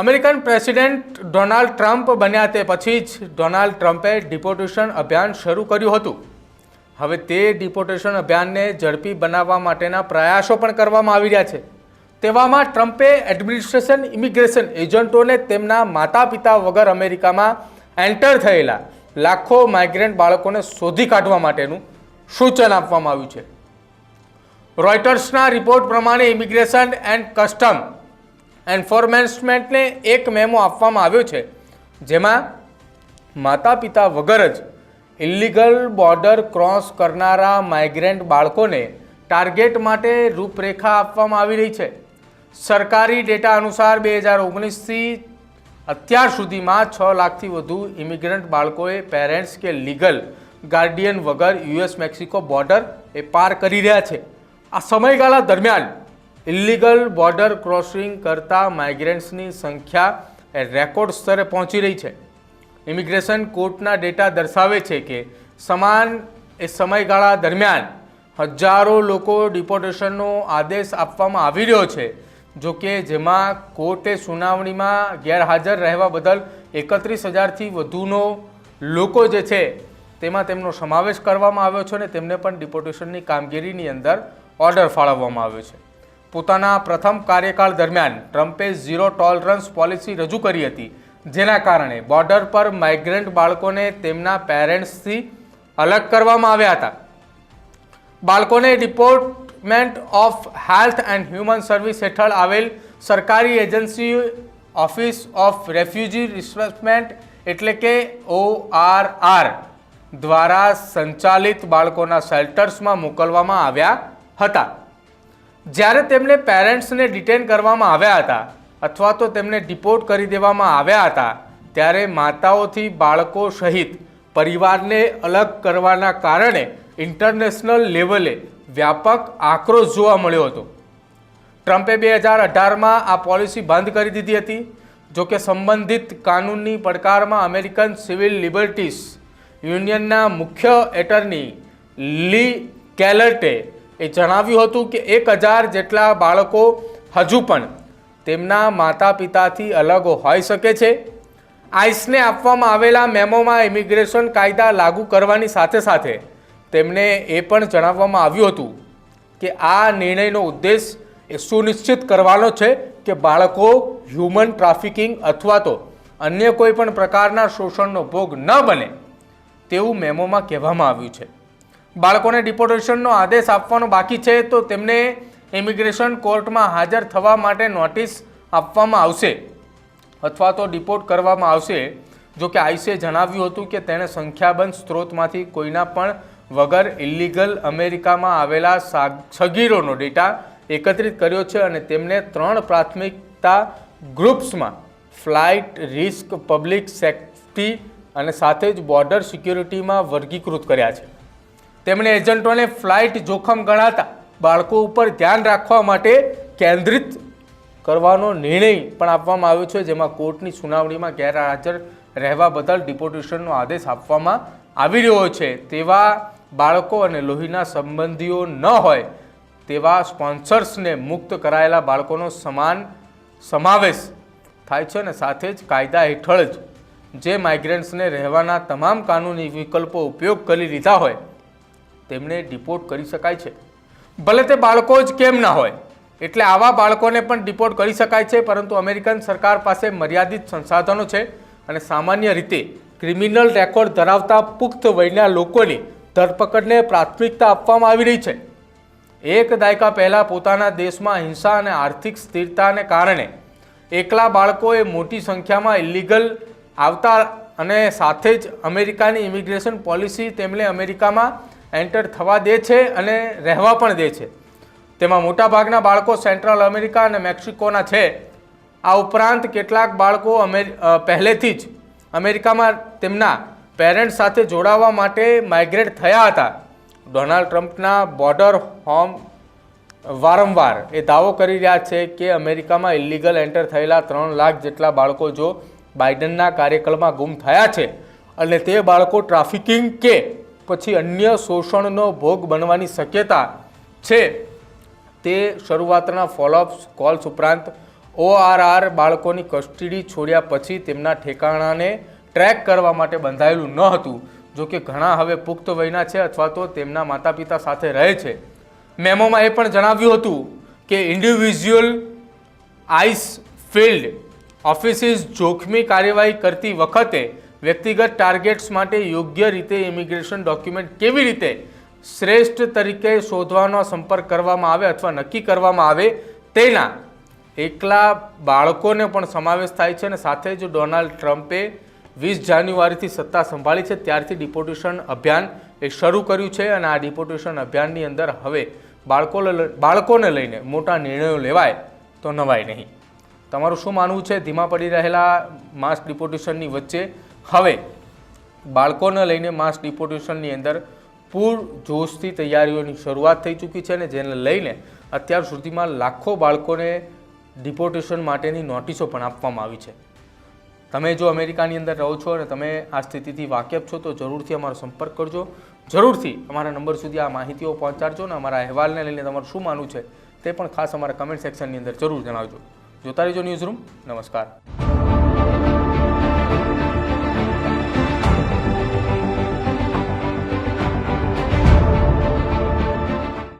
American president Donald Trump બન્યા તે પછી જ ડોનાલ્ડ ટ્રમ્પે ડિપોટેશન અભિયાન શરૂ કર્યું હતું. હવે તે ડિપોટેશન અભિયાનને ઝડપી બનાવવા માટેના પ્રયાસો પણ કરવામાં આવી રહ્યા છે. તેવામાં ટ્રમ્પે એડમિનિસ્ટ્રેશન, ઇમિગ્રેશન એજન્ટોને તેમના માતા પિતા વગર અમેરિકામાં એન્ટર થયેલા લાખો માઇગ્રન્ટ બાળકોને શોધી કાઢવા માટેનું સૂચન આપવામાં આવ્યું છે. રોયટર્સના રિપોર્ટ પ્રમાણે ઇમિગ્રેશન એન્ડ કસ્ટમ એન્ફોર્સમેન્ટને એક મેમો આપવામાં આવ્યો છે, જેમાં માતા પિતા વગર જ ઇલીગલ બોર્ડર ક્રોસ કરનારા માઇગ્રન્ટ બાળકોને ટાર્ગેટ માટે રૂપરેખા આપવામાં આવી રહી છે. સરકારી ડેટા અનુસાર બે હજાર ઓગણીસથી અત્યાર સુધીમાં છ લાખથી વધુ ઇમિગ્રન્ટ બાળકોએ પેરેન્ટ્સ કે લીગલ ગાર્ડિયન વગર યુએસ મેક્સિકો બોર્ડર એ પાર કરી રહ્યા છે. આ સમયગાળા દરમિયાન ઇલીગલ બોર્ડર ક્રોસિંગ કરતા માઇગ્રન્ટ્સની સંખ્યા રેકોર્ડ સ્તરે પહોંચી રહી છે. ઇમિગ્રેશન કોર્ટના ડેટા દર્શાવે છે કે સમાન એ સમયગાળા દરમિયાન હજારો લોકો ડિપોર્ટેશનનો આદેશ આપવામાં આવી રહ્યો છે. જો કે જેમાં કોર્ટે સુનાવણીમાં ગેરહાજર રહેવા બદલ એકત્રીસ હજારથી વધુનો લોકો જે છે તેમાં તેમનો સમાવેશ કરવામાં આવ્યો છે અને તેમને પણ ડિપોર્ટેશનની કામગીરીની અંદર ઓર્ડર ફાળવવામાં આવ્યો છે. પોતાના પ્રથમ કાર્યકાળ દરમિયાન ટ્રમ્પે ઝીરો ટોલરન્સ પોલિસી રજૂ કરી હતી, જેના કારણે બોર્ડર પર માઇગ્રન્ટ બાળકોને તેમના પેરેન્ટ્સથી અલગ કરવામાં આવ્યા હતા. બાળકોને department of health and human service હેઠળ આવેલ સરકારી agency office of refugee resettlement એટલે કે ઓ આર આર દ્વારા સંચાલિત બાળકોના શેલ્ટર્સમાં મોકલવામાં આવ્યા હતા. જ્યારે તેમને પેરેન્ટ્સને ડિટેન કરવામાં આવ્યા હતા અથવા તો તેમને ડિપોર્ટ કરી દેવામાં આવ્યા હતા, ત્યારે માતાઓથી બાળકો સહિત પરિવારને અલગ કરવાના કારણે ઇન્ટરનેશનલ લેવલે વ્યાપક આક્રોશ જોવા મળ્યો હતો. ટ્રમ્પે બે હજાર અઢારમાં આ પોલિસી બંધ કરી દીધી હતી. જોકે સંબંધિત કાનૂનની પડકારમાં અમેરિકન સિવિલ લિબર્ટીઝ યુનિયનના મુખ્ય એટર્ની લી કેલર્ટે એ જણાવ્યું હતું કે એક હજાર જેટલા બાળકો હજુ પણ તેમના માતા પિતાથી અલગ હોઈ શકે છે. આઈસને આપવામાં આવેલા મેમોમાં ઇમિગ્રેશન કાયદા લાગુ કરવાની સાથે સાથે તેમને એ પણ જણાવવામાં આવ્યું હતું કે આ નિર્ણયનો ઉદ્દેશ એ સુનિશ્ચિત કરવાનો છે કે બાળકો હ્યુમન ટ્રાફિકિંગ અથવા તો અન્ય કોઈ પણ પ્રકારના શોષણનો ભોગ ન બને તેવું મેમોમાં કહેવામાં આવ્યું છે. બાળકોને ડિપોર્ટેશનનો આદેશ આપવાનો બાકી છે, તો તેમને ઇમિગ્રેશન કોર્ટમાં હાજર થવા માટે નોટિસ આપવામાં આવશે. અથવા તો ડિપોર્ટ કરવામાં આવશે. જો કે આઈસીએ જણાવ્યું હતું કે તેણે સંખ્યાબંધ સ્ત્રોતમાંથી કોઈના પણ વગર ઇલીગલ અમેરિકામાં આવેલા સગીરોનો ડેટા એકત્રિત કર્યો છે અને તેમને ત્રણ પ્રાથમિકતા ગ્રુપ્સમાં ફ્લાઇટ, રિસ્ક, પબ્લિક સેફ્ટી અને સાથે જ બોર્ડર સિક્યુરિટીમાં વર્ગીકૃત કર્યા છે. તેમણે એજન્ટોને ફ્લાઇટ જોખમ ગણાતા બાળકો ઉપર ધ્યાન રાખવા માટે કેન્દ્રિત કરવાનો નિર્ણય પણ આપવામાં આવ્યો છે, જેમાં કોર્ટની સુનાવણીમાં ગેરહાજર રહેવા બદલ ડિપોટેશનનો આદેશ આપવામાં આવી રહ્યો છે. તેવા બાળકો અને લોહીના સંબંધીઓ ન હોય તેવા સ્પોન્સર્સને મુક્ત કરાયેલા બાળકોનો સમાન સમાવેશ થાય છે અને સાથે જ કાયદા હેઠળ જ જે માઇગ્રન્ટ્સને રહેવાના તમામ કાનૂની વિકલ્પો ઉપયોગ કરી લીધા હોય તેમને ડિપોર્ટ કરી શકાય છે. ભલે તે બાળકો જ કેમ ના હોય, એટલે આવા બાળકોને પણ ડિપોર્ટ કરી શકાય છે, પરંતુ અમેરિકન સરકાર પાસે મર્યાદિત સંસાધનો છે અને સામાન્ય રીતે ક્રિમિનલ રેકોર્ડ ધરાવતા પુખ્ત વયના લોકોની ધરપકડને પ્રાથમિકતા આપવામાં આવી રહી છે. એક દાયકા પહેલાં પોતાના દેશમાં હિંસા અને આર્થિક સ્થિરતાને કારણે એકલા બાળકોએ મોટી સંખ્યામાં ઇલીગલ આવતા અને સાથે જ અમેરિકાની ઇમિગ્રેશન પોલિસી તેમને અમેરિકામાં એન્ટર થવા દે છે અને રહેવા પણ દે છે. તેમાં મોટાભાગના બાળકો સેન્ટ્રલ અમેરિકા અને મેક્સિકોના છે. આ ઉપરાંત કેટલાક બાળકો અમે પહેલેથી જ અમેરિકામાં તેમના પેરેન્ટ્સ સાથે જોડાવા માટે માઇગ્રેટ થયા હતા. ડોનાલ્ડ ટ્રમ્પના બોર્ડર હોમ વારંવાર એ દાવો કરી રહ્યા છે કે અમેરિકામાં ઇલીગલ એન્ટર થયેલા ત્રણ લાખ જેટલા બાળકો જો બાઇડનના કાર્યકાળમાં ગુમ થયા છે અને તે બાળકો ટ્રાફિકિંગ કે પછી અન્ય શોષણનો ભોગ બનવાની શક્યતા છે. તે શરૂઆતના ફોલોઅપ કોલ્સ ઉપરાંત ઓઆરઆર બાળકોની કસ્ટડી છોડ્યા પછી તેમના ઠેકાણાને ટ્રેક કરવા માટે બંધાયેલું ન હતું. જો કે ઘણા હવે પુખ્ત વયના છે અથવા તો તેમના માતા પિતા સાથે રહે છે. મેમોમાં એ પણ જણાવ્યું હતું કે ઇન્ડિવિઝ્યુઅલ આઈસ ફિલ્ડ ઓફિસિસ જોખમી કાર્યવાહી કરતી વખતે વ્યક્તિગત ટાર્ગેટ્સ માટે યોગ્ય રીતે ઇમિગ્રેશન ડોક્યુમેન્ટ કેવી રીતે શ્રેષ્ઠ તરીકે શોધવાનો સંપર્ક કરવામાં આવે અથવા નક્કી કરવામાં આવે તેના એકલા બાળકોને પણ સમાવેશ થાય છે અને સાથે જ ડોનાલ્ડ ટ્રમ્પે વીસ જાન્યુઆરીથી સત્તા સંભાળી છે. ત્યારથી ડિપોટેશન અભિયાન એ શરૂ કર્યું છે અને આ ડિપોટેશન અભિયાનની અંદર હવે બાળકો બાળકોને લઈને મોટા નિર્ણયો લેવાય તો નવાય નહીં. તમારું શું માનવું છે? ધીમા પડી રહેલા માસ ડિપોટેશનની વચ્ચે હવે, બાળકોને લઈને માસ ડિપોટેશનની અંદર પૂર જોશથી તૈયારીઓની શરૂઆત થઈ ચૂકી છે અને જેને લઈને અત્યાર સુધીમાં લાખો બાળકોને ડિપોટેશન માટેની નોટિસો પણ આપવામાં આવી છે. તમે જો અમેરિકાની અંદર રહો છો અને તમે આ સ્થિતિથી વાકેફ છો, તો જરૂરથી અમારો સંપર્ક કરજો. જરૂરથી અમારા નંબર સુધી આ માહિતીઓ પહોંચાડજો અને અમારા અહેવાલને લઈને તમારું શું માનવું છે તે પણ ખાસ અમારા કમેન્ટ સેક્શનની અંદર જરૂર જણાવજો. જોતા રહેજો ન્યૂઝ રૂમ નમસ્કાર.